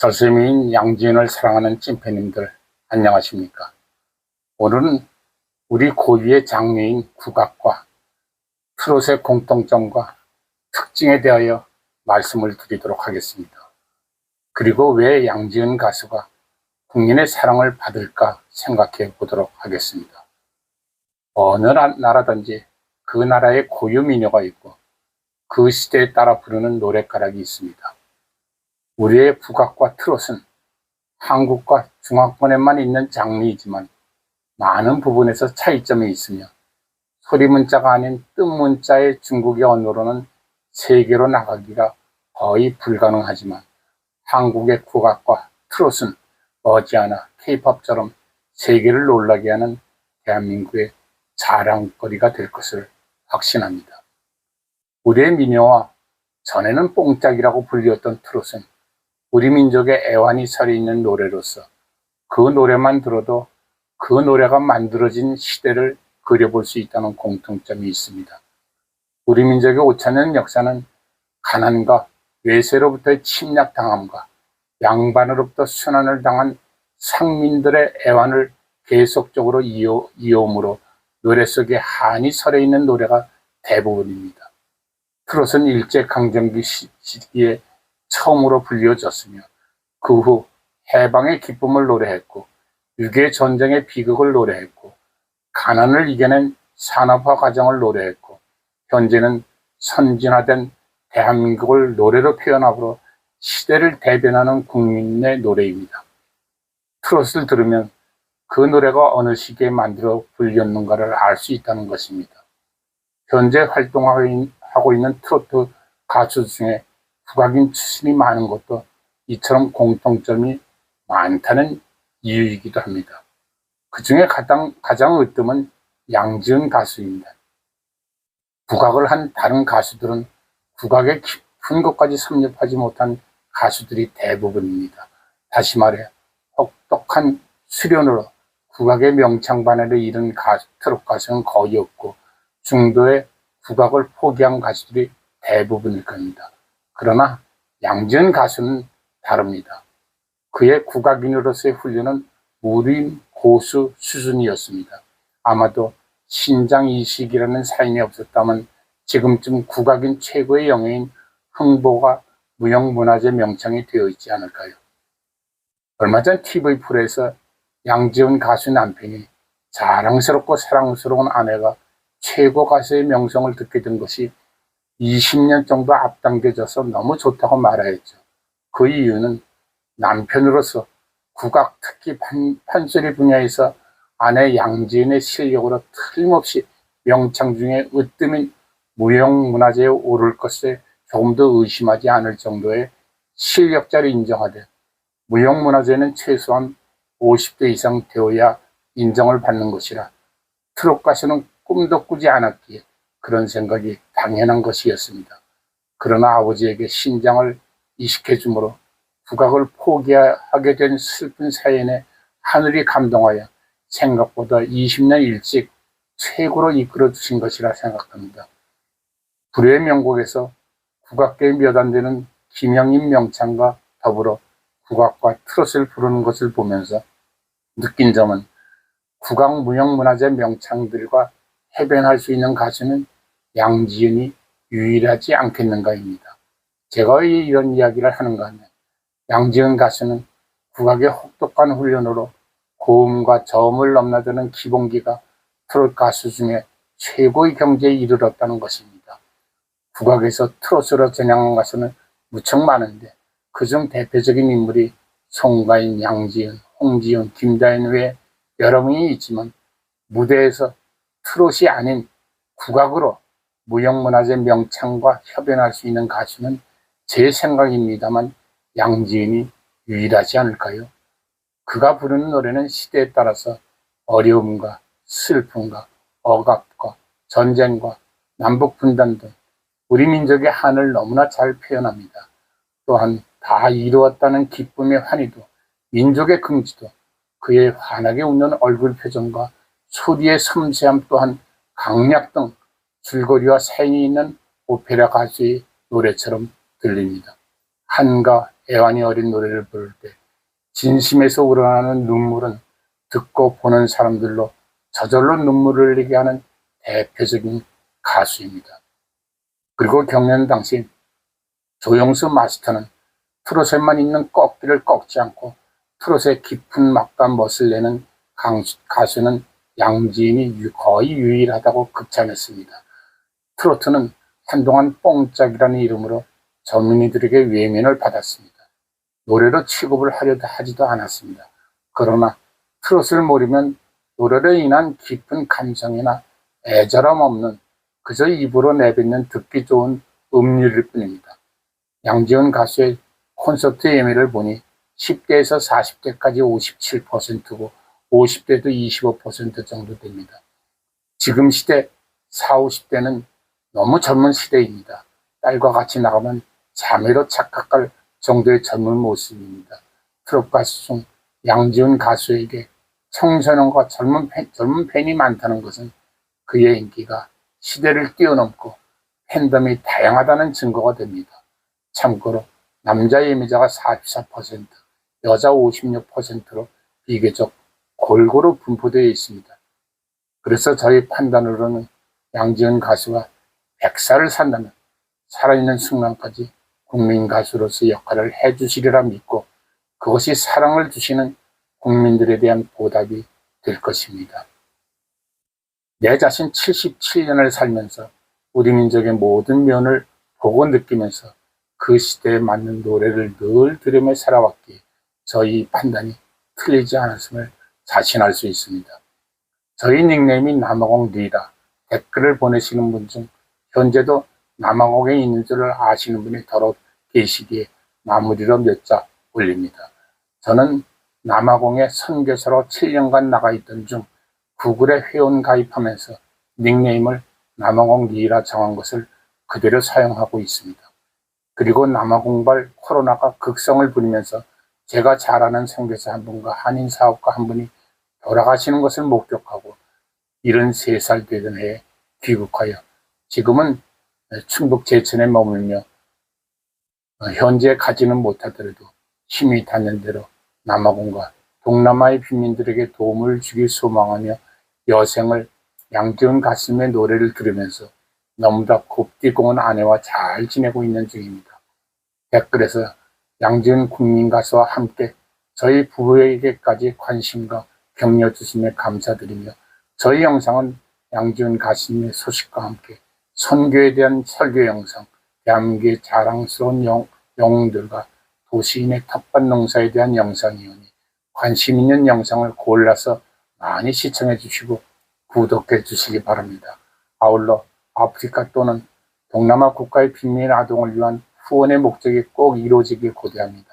절세미인 양지은을 사랑하는 찐팬님들 안녕하십니까? 오늘은 우리 고유의 장르인 국악과 트롯의 공통점과 특징에 대하여 말씀을 드리도록 하겠습니다. 그리고 왜 양지은 가수가 국민의 사랑을 받을까 생각해 보도록 하겠습니다. 어느 나- 나라든지 그 나라의 고유 민요가 있고 그 시대에 따라 부르는 노랫가락이 있습니다. 우리의 국악과 트롯은 한국과 중화권에만 있는 장르이지만 많은 부분에서 차이점이 있으며 소리 문자가 아닌 뜻 문자의 중국의 언어로는 세계로 나가기가 거의 불가능하지만 한국의 국악과 트롯은 머지않아 케이팝처럼 세계를 놀라게 하는 대한민국의 자랑거리가 될 것을 확신합니다. 우리의 민요와 전에는 뽕짝이라고 불리웠던 트롯은 우리 민족의 애환이 서려 있는 노래로서 그 노래만 들어도 그 노래가 만들어진 시대를 그려볼 수 있다는 공통점이 있습니다. 우리 민족의 5천년 역사는 가난과 외세로부터의 침략당함과 양반으로부터 순환을 당한 상민들의 애환을 계속적으로 이어, 이어오므로 노래 속에 한이 서려 있는 노래가 대부분입니다. 트롯은 일제강점기 시- 시기에 처음으로 불려졌으며 그 후 해방의 기쁨을 노래했고 6.25 전쟁의 비극을 노래했고 가난을 이겨낸 산업화 과정을 노래했고 현재는 선진화된 대한민국을 노래로 표현하므로 시대를 대변하는 국민의 노래입니다. 트롯을 들으면 그 노래가 어느 시기에 만들어 불렸는가를 알 수 있다는 것입니다. 현재 활동하고 있는 트로트 가수 중에 국악인 출신이 많은 것도 이처럼 공통점이 많다는 이유이기도 합니다. 그 중에 가장, 가장 으뜸은 양지은 가수입니다. 국악을 한 다른 가수들은 국악의 깊은 것까지 섭렵하지 못한 가수들이 대부분입니다. 다시 말해, 혹독한 수련으로 국악의 명창반열을 이룬 가수, 트롯 가수는 거의 없고 중도의 국악을 포기한 가수들이 대부분일 겁니다. 그러나 양지은 가수는 다릅니다. 그의 국악인으로서의 훈련은 무림 고수 수준이었습니다. 아마도 신장 이식이라는 사인이 없었다면 지금쯤 국악인 최고의 영예인 흥보가 무형문화재 명창이 되어 있지 않을까요? 얼마 전 TV 프로에서 양지은 가수 남편이 자랑스럽고 사랑스러운 아내가 최고 가수의 명성을 듣게 된 것이 20년 정도 앞당겨져서 너무 좋다고 말하였죠. 그 이유는 남편으로서 국악 특히 판, 판소리 분야에서 아내 양지은의 실력으로 틀림없이 명창 중에 으뜸인 무형문화재에 오를 것을 조금 더 의심하지 않을 정도의 실력자를 인정하되 무형문화재는 최소한 50대 이상 되어야 인정을 받는 것이라 트롯 가수는 꿈도 꾸지 않았기에 그런 생각이 당연한 것이었습니다. 그러나 아버지에게 신장을 이식해 주므로 국악을 포기하게 된 슬픈 사연에 하늘이 감동하여 생각보다 20년 일찍 최고로 이끌어 주신 것이라 생각합니다. 불후의 명곡에서 국악계에 몇안 되는 김영임 명창과 더불어 국악과 트롯을 부르는 것을 보면서 느낀 점은 국악 무형문화재 명창들과 해변할 수 있는 가수는 양지은이 유일하지 않겠는가입니다. 제가 왜 이런 이야기를 하는가 하면 양지은 가수는 국악의 혹독한 훈련으로 고음과 저음을 넘나드는 기본기가 트롯 가수 중에 최고의 경지에 이르렀다는 것입니다. 국악에서 트롯으로 전향한 가수는 무척 많은데 그중 대표적인 인물이 송가인, 양지은, 홍지은, 김다인 외에 여러 명이 있지만 무대에서 트롯이 아닌 국악으로 무형문화재 명창과 협연할 수 있는 가수는 제 생각입니다만 양지은이 유일하지 않을까요? 그가 부르는 노래는 시대에 따라서 어려움과 슬픔과 억압과 전쟁과 남북 분단 등 우리 민족의 한을 너무나 잘 표현합니다. 또한 다 이루었다는 기쁨의 환희도 민족의 긍지도 그의 환하게 웃는 얼굴 표정과 소리의 섬세함 또한 강약 등 줄거리와 생이 있는 오페라 가수의 노래처럼 들립니다. 한가 애완이 어린 노래를 부를 때 진심에서 우러나는 눈물은 듣고 보는 사람들로 저절로 눈물을 흘리게 하는 대표적인 가수입니다. 그리고 경연 당시 조영수 마스터는 트롯에만 있는 꺾기를 꺾지 않고 트롯의 깊은 맛과 멋을 내는 가수는 양지인이 유- 거의 유일하다고 극찬했습니다. 트로트는 한동안 뽕짝이라는 이름으로 젊은이들에게 외면을 받았습니다. 노래로 취급을 하려도 하지도 않았습니다. 그러나 트롯을 모르면 노래로 인한 깊은 감성이나 애절함 없는 그저 입으로 내뱉는 듣기 좋은 음률일 뿐입니다. 양지은 가수의 콘서트 예매를 보니 10대에서 40대까지 57%고 50대도 25% 정도 됩니다. 지금 시대 4, 50대는 너무 젊은 시대입니다. 딸과 같이 나가면 자매로 착각할 정도의 젊은 모습입니다. 트롯 가수 중 양지은 가수에게 청소년과 젊은 팬, 젊은 팬이 많다는 것은 그의 인기가 시대를 뛰어넘고 팬덤이 다양하다는 증거가 됩니다. 참고로 남자 예매자가 44%, 여자 56%로 비교적 골고루 분포되어 있습니다. 그래서 저희 판단으로는 양지은 가수가 100살을 산다면 살아있는 순간까지 국민 가수로서 역할을 해주시리라 믿고 그것이 사랑을 주시는 국민들에 대한 보답이 될 것입니다. 내 자신 77년을 살면서 우리 민족의 모든 면을 보고 느끼면서 그 시대에 맞는 노래를 늘 들으며 살아왔기에 저희 판단이 틀리지 않았음을 자신할 수 있습니다. 저희 닉네임이 남아공 리다 댓글을 보내시는 분 중 현재도 남아공에 있는 줄을 아시는 분이 더러 계시기에 마무리로 몇 자 올립니다. 저는 남아공에 선교사로 7년간 나가 있던 중 구글에 회원 가입하면서 닉네임을 남아공 리라 정한 것을 그대로 사용하고 있습니다. 그리고 남아공발 코로나가 극성을 부리면서 제가 잘 아는 선교사 한 분과 한인 사업가 한 분이 돌아가시는 것을 목격하고 73살 되던 해에 귀국하여 지금은 충북 제천에 머물며 어, 현재 가지는 못하더라도 힘이 닿는 대로 남아공과 동남아의 빈민들에게 도움을 주길 소망하며 여생을 양지은 가슴의 노래를 들으면서 너무나 곱디공은 아내와 잘 지내고 있는 중입니다. 댓글에서 양지은 국민 가수와 함께 저희 부부에게까지 관심과 격려 주심에 감사드리며 저희 영상은 양지은 가수님의 소식과 함께 선교에 대한 설교 영상, 대한민국의 자랑스러운 영, 영웅들과 도시인의 텃밭 농사에 대한 영상이오니 관심 있는 영상을 골라서 많이 시청해 주시고 구독해 주시기 바랍니다. 아울러 아프리카 또는 동남아 국가의 빈민 아동을 위한 후원의 목적이 꼭 이루어지길 고대합니다.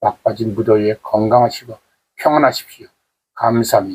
막빠진 무더위에 건강하시고 평안하십시오. 감사합니다.